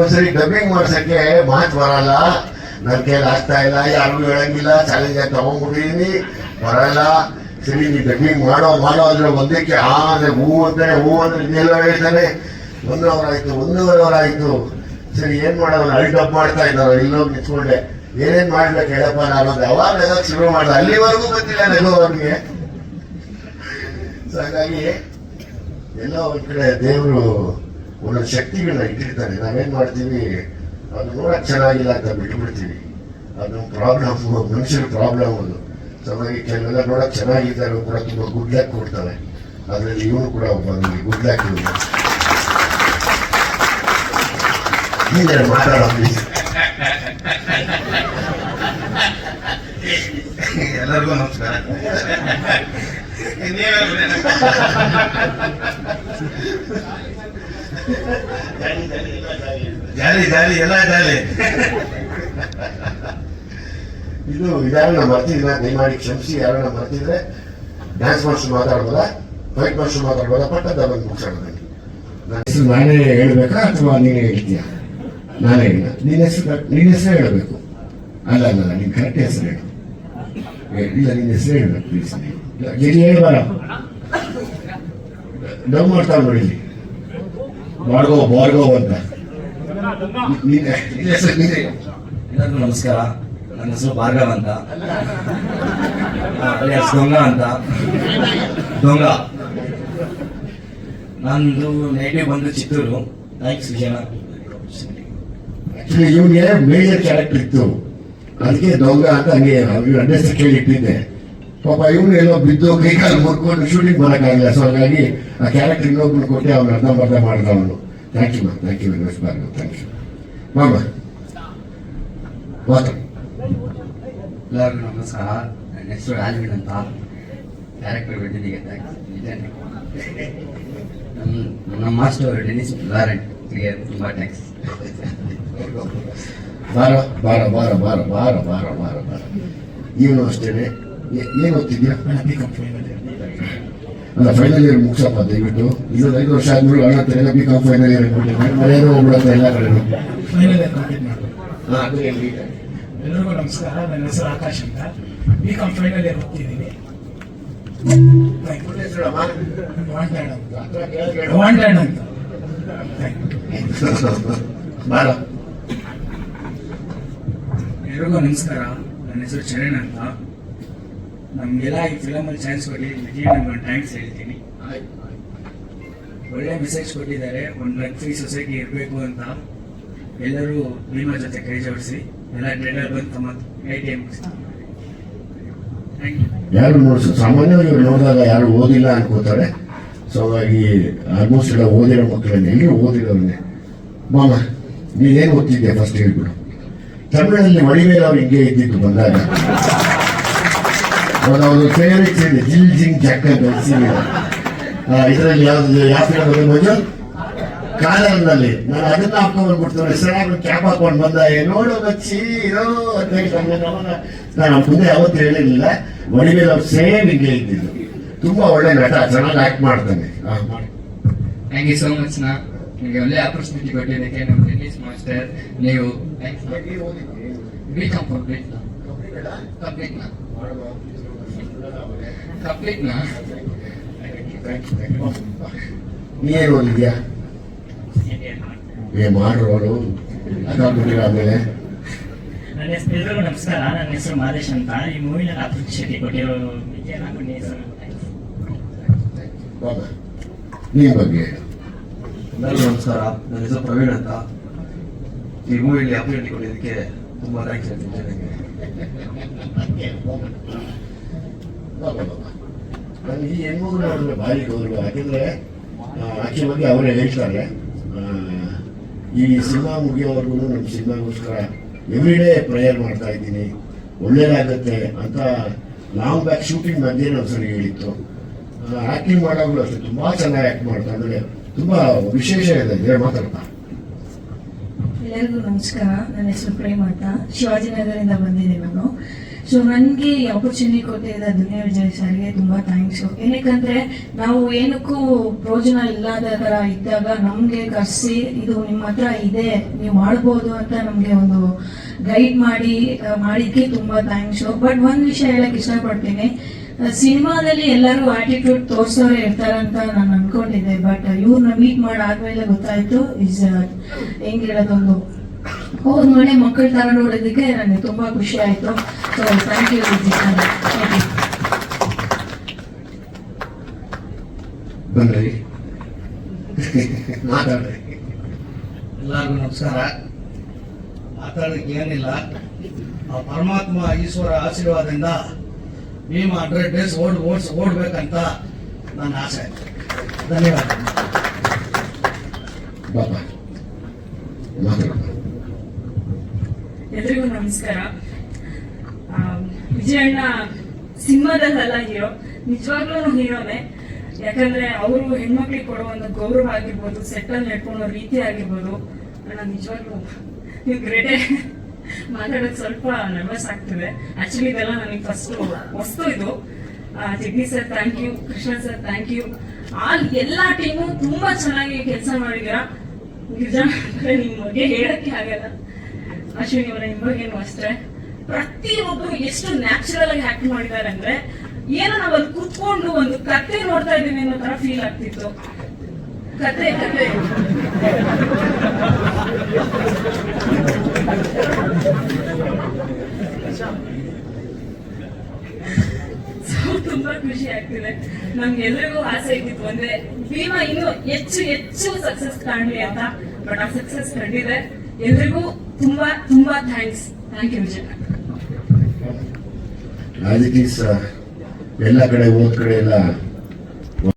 ಒಂದ್ಸರಿ ಡಬ್ಬಿಂಗ್ ಮಾಡ್ಸಕ್ಕೆ ಮಾತು ಬರಲ್ಲ. ನನ್ನ ಕೈಲಿ ಆಗ್ತಾ ಇಲ್ಲ ಯಾರಿಗೂ ಹೇಳಂಗಿಲ್ಲ. ಚಾಲೆಂಜ್ ತಗೊಂಡ್ಬಿಟ್ಟಿದೀನಿ, ಬರಲ್ಲ. ಸರಿ, ನೀ ಡಬ್ಬಿಂಗ್ ಮಾಡೋ ಮಾಡೋ ಅಂದ್ರೆ ಒಂದಕ್ಕೆ ಆ ಅಂದ್ರೆ ಹೂ ಅಂತಾನೆ ಹೂ ಅಂದ್ರೆ ಇನ್ನೆಲ್ಲ ಹೇಳ್ತಾನೆ ಒಂದು ಅವರ್ ಆಯ್ತು ಒಂದೂವರೆ ಅವರ್ ಆಯ್ತು ಸರಿ, ಏನ್ ಮಾಡೋದು? ಅಲ್ಲಿ ಡಬ್ ಮಾಡ್ತಾ ಇದ್ದಾರ? ಇಲ್ಲೋಗಿ ನಿಂತ್ಕೊಂಡೆ. ಏನೇನ್ ಮಾಡ್ಬೇಕು ಹೇಳಪ್ಪ ನಾನು? ಯಾವಾಗ ಶುರು ಮಾಡ್ದೆ. ಅಲ್ಲಿವರೆಗೂ ಗೊತ್ತಿಲ್ಲ ನಗೋವ್ರಿಗೆ ಸೊ ಹಾಗಾಗಿ ಎಲ್ಲ ಒಂದ್ ಕಡೆ ದೇವರು ಒಂದೊಂದು ಶಕ್ತಿಗಳನ್ನ ಇಟ್ಟಿರ್ತಾರೆ. ನಾವೇನ್ ಮಾಡ್ತೀವಿ? ಅದು ನೋಡಕ್ ಚೆನ್ನಾಗಿಲ್ಲ ಅಂತ ಬಿಟ್ಬಿಡ್ತೀವಿ. ಅದು ಪ್ರಾಬ್ಲಮ್ ಮನುಷ್ಯರ ಪ್ರಾಬ್ಲಮ್ ಅದು. ಸೊ ಹಾಗಾಗಿ ಕೆಲವೆಲ್ಲ ನೋಡಕ್ ಚೆನ್ನಾಗಿದ್ದಾರೆ ಕೂಡ ತುಂಬಾ ಗುಡ್ ಲಕ್ ಕೊಡ್ತಾರೆ ಅದರಲ್ಲಿ ಇವನು ಕೂಡ ಒಬ್ಬ ಗುಡ್ ಲಕ್ ಇವನು. ನೀನೇ ಮಾತಾಡೋ ಪ್ಲೀಸ್ ಎಲ್ಲರಿಗೂ ನಮಸ್ಕಾರ. ಜಾಲಿ ಜಾಲಿ ಎಲ್ಲ ಜಾಲಿ ಇದು ಯಾರನ್ನ ಮರ್ತಿದ್ರೆ ದಯಮಾಡಿ ಕ್ಷಮಿಸಿ. ಯಾರನ್ನ ಮರ್ತಿದ್ರೆ ಡ್ಯಾನ್ಸ್ ಮಾಸ್ಟರ್ ಮಾತಾಡ್ಬೋದ? ಫೈಟ್ ಮಾಸ್ಟರ್ ಮಾತಾಡ್ಬೋದ? ಪಟ್ಟದ ಬಂದು ನನಗೆ ನನ್ನ ಹೆಸರು ನಾನೇ ಹೇಳ್ಬೇಕಾ ಅಥವಾ ನೀನೇ ಹೇಳ್ತೀಯಾ? ನಾನೇ ಇಲ್ಲ ನಿನ್ನ ಹೆಸರು ನಿನ್ನ ಹೆಸರು ಹೇಳಬೇಕು. ಅಲ್ಲ ಅಲ್ಲ ನೀನು ಕರೆಕ್ಟ್ ಹೆಸರು ಹೇಳು. ಇಲ್ಲ, ನಿನ್ನ ಹೆಸರು ಹೇಳಬೇಕು ಪ್ಲೀಸ್ ಗಿರಿ ಹೇಳಿ ಬರ ಡವ್ ಮಾಡ್ತಾ ನೋಡಿ ಇಲ್ಲಿ. ಬಾರ್ಗೋ ಬಾರ್ಗೋ ಅಂತ. ಎಲ್ಲರಿಗೂ ನಮಸ್ಕಾರ. ನನ್ನ ಹೆಸರು ಭಾರ್ಗವ್ ಅಂತ. ಅಲಿಯಾಸ್ ದೊಂಗ ಅಂತ. ಡೊಂಗ ನಂದು ನೇಟಿವ್ ಬಂದು ಚಿತ್ತೂರು. ಥ್ಯಾಂಕ್ಸ್ ವಿಜಯನ ಆಕ್ಚುಲಿ ಇವನಿಗೆ ಮೇಜರ್ ಕ್ಯಾರೆಕ್ಟರ್ ಇತ್ತು. ಅದಕ್ಕೆ ದೊಂಗ ಅಂತ ಹಂಗೆ ಅಂಡರ್ಸ್ಟ್ಯಾಂಡ್ ಹೆಸರು ಕೇಳಿ ಇಟ್ಟಿದ್ದೆ ಪಾಪ ಇವನು ಎಲ್ಲೋ ಬಿದ್ದು ಕೈಕಾಲು ಮುರ್ಕೊಂಡು ಶೂಟಿಂಗ್ ಮಾಡೋಕ್ಕಾಗಿಲ್ಲ. ಸೊ ಹಾಗಾಗಿ ಆ ಕ್ಯಾರೆಕ್ಟರ್ ಇನ್ನೊಬ್ರು ಕೊಟ್ಟೆ ಅವ್ನು ಅರ್ಧ ಅರ್ಧಂಬರ್ಧ ಮಾಡಿದ ಅವನು thank you ma'am thank you very much Bhargav thank you ಮಾಮ ಮಾತು ಎಲ್ಲರಿಗೂ ನಮಸ್ಕಾರ. ನನ್ನ ಹೆಸರು ಆಲ್ವಿನ್ ಅಂತ. ಕ್ಯಾರೆಕ್ಟರ್ ಬಿಟ್ಟಿದ್ದೀಗೆ ನಮ್ಮ ನಮ್ಮ ಮಾಸ್ಟರ್ ಡೆನಿಸ್ ಕ್ಲಿಯರ್ ತುಂಬ ಥ್ಯಾಂಕ್ಸ್ ಬಾರ ಬಾರ ಬಾರ ಬಾರ ಬಾರ ಬಾರ ಬಾರ ಬಾರ. ಇವನು ಅಷ್ಟೇನೆ. ಏ- ಏನ್ ಓದ್ತಿದ್ಯಾ ಅಲ್ಲ ಫೈನಲ್ ಇಯರ್ ಮುಗಿಸಪ್ಪ ದಯವಿಟ್ಟು. ಇನ್ನೊಂದು ಐದು ವರ್ಷ ಆದ್ಮೇಲೆ ಅಣ್ಣ ಬಿ ಕಾಮ್ ಫೈನಲ್ ಇಯರ್ ಮನೆಯೂ ಹೋಗ್ಬಿಡುತ್ತೆ ಎಲ್ಲ ಕಡೆ. Final year complete? ಎಲ್ಲರಿಗೂ ನಮಸ್ಕಾರ. ನನ್ನ ಹೆಸರು ಆಕಾಶ್ ಅಂತ. ಬಿ ಕಾಮ್ ಫೈನಲ್ ಇಯರ್ ಹೋಗ್ತಿದ್ದೀನಿ. ವಾಂಟೆಡ್ ಅಂತ. ಹತ್ರ ಬಾರ. ಎಲ್ರಿಗೂ ನಮಸ್ಕಾರ. ನನ್ನ ಹೆಸರು ಚರಣ್ ಅಂತ. ನಮಗೆಲ್ಲ ಈ ಫಿಲಮಲ್ಲಿ ಚಾನ್ಸ್ ಕೊಡಿ, ವಿಜಯ್ ಒಂದು ಥ್ಯಾಂಕ್ಸ್ ಹೇಳ್ತೀನಿ. ಒಳ್ಳೆ ಮೆಸೇಜ್ ಕೊಟ್ಟಿದ್ದಾರೆ. ಒಂದು ಡ್ರಗ್ ಫ್ರೀ ಸೊಸೈಟಿ ಇರಬೇಕು ಅಂತ. ಎಲ್ಲರೂ ನಿಮ್ಮ ಜೊತೆ ಕೈ ಜೋಡಿಸಿ. ಎಲ್ಲ ಟ್ರೇಡರ್ ಬಂದು ತಮ್ಮ ಐ ಟಿ ಎಂ ಯಾರು ನೋಡ್ಸು ಸಾಮಾನ್ಯವಾಗಿ ನೋಡಿದಾಗ ಯಾರು ಓದಿಲ್ಲ ಅನ್ಕೋತಾರೆ. ಸೊ ಹಾಗಾಗಿ ಆಲ್ಮೋಸ್ಟ್ ಎಲ್ಲ ಓದಿರೋ ಮಕ್ಕಳನ್ನೇ, ಎಲ್ಲರೂ ಓದಿರೋರನ್ನೇ ಮಾಮ ನೀನೇನು ಓದ್ತಿದ್ದೆ ಫಸ್ಟ್ ಹೇಳ್ಬಿಡು. ತಮಿಳಲ್ಲಿ ಮಡಿಮೇಲೆ ಅವ್ರು ಹಿಂಗೆ ಇದ್ದಿದ್ದು ಬಂದಾಗ. ಅವ್ರ ಫೇವ್ರೆಟ್ ಇದೆ ಜಿಲ್ ಜಿಂಗ್ ಅಂತ ಸೀರಿಯಲ್ ಇದರಲ್ಲಿ ಯಾವ್ದು ಯಾವ ಫಿಲಮ್ ಕಾಲರ್ನಲ್ಲಿ ನಾನು ಅದನ್ನ ಹಾಕೊಂಡು ಬಂದ್ಬಿಡ್ತಾರೆ ಸರ್ ಕ್ಯಾಪ್ ಹಾಕೊಂಡು ಬಂದ ನೋಡು ಬಚ್ಚಿ ಇರೋ ಅಂತ ಹೇಳಿ ನಾನು ಮುಂದೆ ಯಾವತ್ತೂ ಹೇಳಿರ್ಲಿಲ್ಲ. ಮಡಿಮೇಲೆ ಅವ್ರು ಸೇಮ್ ಹಿಂಗೆ ಇದ್ದಿದ್ದು. ತುಂಬಾ ಒಳ್ಳೆ ನಟ ಚೆನ್ನಾಗಿ ಆಕ್ಟ್ ಮಾಡ್ತಾನೆ. ಥ್ಯಾಂಕ್ ಯು ಸೋ ಮಚ್ ನಾ ನಿಮಗೆ ಒಳ್ಳೆ ಆಪರ್ಚುನಿಟಿ ಕೊಟ್ಟಿದ್ದಕ್ಕೆ ನಮ್ಮ ಟೆನ್ನಿಸ್ ಮಾಸ್ಟರ್ ನೀವು ಬಿ ಕಾಮ್ ಕಂಪ್ಲೀಟ್ ಕಂಪ್ಲೀಟ್ ನಾ ನೀ ಏನು ಓದಿದ್ಯಾ ಏ ಮಾಡ್ರೋರು ಅದಾಗ್ಬಿಟ್ಟಿರ ಆಮೇಲೆ ನನ್ನ ಹೆಸರು ಎಲ್ರಿಗೂ ನಮಸ್ಕಾರ ನನ್ನ ಹೆಸರು ಮಾದೇಶ್ ಅಂತ ಈ ಮೂವಿನ ಆಪರ್ಚುನಿಟಿ ಕೊಟ್ಟಿರೋ ನೀನ್ ಬಗ್ಗೆ. ಎಲ್ಲರಿಗೂ ನಮಸ್ಕಾರ ನನ್ನ ಹೆಸರು ಪ್ರವೀಣ್ ಅಂತ ಈ ಮೂವಿಲಿ ಅಪರ್ಚುನಿಟಿ ಕೊಟ್ಟಿದ್ದಕ್ಕೆ ತುಂಬಾ ಥ್ಯಾಂಕ್ಸ್ ಹೇಳ್ತೀನಿ ನನಗೆ ಈ ಹೆಣ್ಮಗು ನೋಡಿದ್ರೆ ಭಾರಿ ಗೌರವ ಆಕೆ ಬಗ್ಗೆ ಅವರೇ ಹೇಳ್ತಾರೆ. ಈ ಸಿನಿಮಾ ಮುಗಿಯೋವರೆಗೂ ನಮ್ಮ ಸಿನಿಮಾಗೋಸ್ಕರ ಎವ್ರಿ ಡೇ ಪ್ರೇಯರ್ ಮಾಡ್ತಾ ಇದ್ದೀನಿ. ಒಳ್ಳೇದಾಗತ್ತೆ ಅಂತ ಲಾಂಗ್ ಬ್ಯಾಕ್ ಶೂಟಿಂಗ್ ಮಧ್ಯೆ ನಾವು ಸರಿ ಹೇಳಿತ್ತು ಆಕ್ಟಿಂಗ್ ಮಾಡೋದು ಅಷ್ಟೇ, ತುಂಬಾ ಚೆನ್ನಾಗಿ ಆಕ್ಟ್ ಮಾಡ್ತಾ ಅಂದರೆ ತುಂಬಾ ವಿಶೇಷ ಇದೆ ಮಾತಾಡ್ತಾ. ಎಲ್ಲರಿಗೂ ನಮಸ್ಕಾರ. ನನ್ನ ಹೆಸರು ಪ್ರೇಮ ಅಂತ ಶಿವಾಜಿನಗರದಿಂದ ಬಂದಿದ್ದೀನಿ ನಾನು. ಸೊ ನನಗೆ ಈ ಆಪರ್ಚುನಿಟಿ ಕೊಟ್ಟಿದ್ದ ದುನಿಯಾ ವಿಜಯ್ ಸರ್ಗೆ ತುಂಬಾ ಥ್ಯಾಂಕ್ಸ್ ಏನಕ್ಕಂದ್ರೆ, ನಾವು ಏನಕ್ಕೂ ಪ್ರಯೋಜನ ಇಲ್ಲದ ತರ ಇದ್ದಾಗ ನಮ್ಗೆ ಕರೆಸಿ, ಇದು ನಿಮ್ಮ ಹತ್ರ ಇದೆ, ನೀವು ಮಾಡ್ಬೋದು ಅಂತ ನಮ್ಗೆ ಒಂದು ಗೈಡ್ ಮಾಡಿ ಮಾಡಿದ್ಕೆ ತುಂಬಾ ಥ್ಯಾಂಕ್ಸು ಬಟ್ ಒಂದ್ ವಿಷಯ ಹೇಳಕ್ ಇಷ್ಟಪಡ್ತೀನಿ. ಸಿನಿಮಾದಲ್ಲಿ ಎಲ್ಲರೂ ಆಟಿಟ್ಯೂಡ್ ತೋರ್ಸೋರೆ ಇರ್ತಾರಂತ ನಾನು ಅನ್ಕೊಂಡಿದ್ದೆ. ಬಟ್ ಇವ್ರನ್ನ ಮೀಟ್ ಮಾಡಾದ್ಮೇಲೆ ಗೊತ್ತಾಯ್ತು ಇಸ್ ಹೆಂಗ್ ಮನೆ ಮಕ್ಕಳ ತರ ನೋಡೋದಕ್ಕೆ ನನಗೆ ತುಂಬಾ ಖುಷಿ ಆಯ್ತು. ಸೊ ಥ್ಯಾಂಕ್ ಯು ಮಾತಾಡ್ರಿ. ಎಲ್ಲರಿಗೂ ನಮಸ್ಕಾರ. ಮಾತಾಡೋದಕ್ಕೆ ಏನಿಲ್ಲ. ಆ ಪರಮಾತ್ಮ ಈಶ್ವರ ಆಶೀರ್ವಾದದಿಂದ ಭೀಮ ಹಂಡ್ರೆಡ್ ಡೇಸ್ ಓಡ್ ಓಡ್ಸ್ ಓಡ್ಬೇಕಂತ ನನ್ನ ಆಸೆ. ಧನ್ಯವಾದ. ಬಾಬಾ ಮಾತಾಡ ಎಲ್ರಿಗೂ ನಮಸ್ಕಾರ. ಆ, ವಿಜಯಣ್ಣ ಸಿನಿಮಾದಲ್ಲ ಹೀರೋ. ನಿಜವಾಗ್ಲೂ ಹೀರೋನೇ. ಯಾಕಂದ್ರೆ ಅವರು ಹೆಣ್ಮಕ್ಳಿಗೆ ಕೊಡೋ ಒಂದು ಗೌರವ ಆಗಿರ್ಬೋದು ಸೆಟ್ಟಲ್ ನಡ್ಕೊಳ್ಳೋ ರೀತಿ ಆಗಿರ್ಬೋದು. ಅಣ್ಣ ನಿಜವಾಗ್ಲೂ ನೀವು ಗ್ರೇಟೇ ಮಾತಾಡೋದು ಸ್ವಲ್ಪ ನರ್ವಸ್ ಆಗ್ತಿದೆ. ಆಕ್ಚುಲಿ ಇದೆಲ್ಲ ನನಗೆ ಫಸ್ಟ್ ವಸ್ತು ಇದು. ಆ, Jagadish sir thank you Krishna sir thank you all ಎಲ್ಲಾ ಟೀಮು ತುಂಬಾ ಚೆನ್ನಾಗಿ ಕೆಲಸ ಮಾಡಿದೀರಾ. ನಿಜ ಅಂದ್ರೆ ನಿಮ್ ಬಗ್ಗೆ ಹೇಳಕ್ಕೆ ಆಗಲ್ಲ. ಅಶ್ವಿನಿ ಬಗ್ಗೆನೂ ಅಷ್ಟೇ? ಪ್ರತಿಯೊಬ್ಬರು ಎಷ್ಟು ನ್ಯಾಚುರಲ್ ಆಗಿ ಆಕ್ಟ್ ಮಾಡಿದ್ದಾರೆ ಅಂದ್ರೆ ಏನೋ ನಾವ್ ಅಲ್ಲಿ ಕೂತ್ಕೊಂಡು ಒಂದು ಕತೆ ನೋಡ್ತಾ ಇದ್ದೀನಿ ಅನ್ನೋ ತರ ಫೀಲ್ ಆಗ್ತಿತ್ತು. ಕತೆ ಕತೆ. ತುಂಬಾ ಖುಷಿ ಆಗ್ತಿದೆ. ನಮ್ಗೆ ಎಲ್ರಿಗೂ ಆಸೆ ಇದ್ದಿತ್ತು ಅಂದ್ರೆ ಭೀಮಾ ಇನ್ನು ಹೆಚ್ಚು ಹೆಚ್ಚು ಸಕ್ಸಸ್ ಕಾಣಲಿ ಅಂತ ಬಟ್ ಆ ಸಕ್ಸಸ್ ಕಂಡಿದೆ. ಎಲ್ರಿಗೂ ತುಂಬಾ ತುಂಬಾ ಥ್ಯಾಂಕ್ಸ್ ಥ್ಯಾಂಕ್ ಯು ವಿಜಯ. ರಾಜಕೀಯ ಎಲ್ಲ ಕಡೆ ಹೋದ ಕಡೆ ಎಲ್ಲ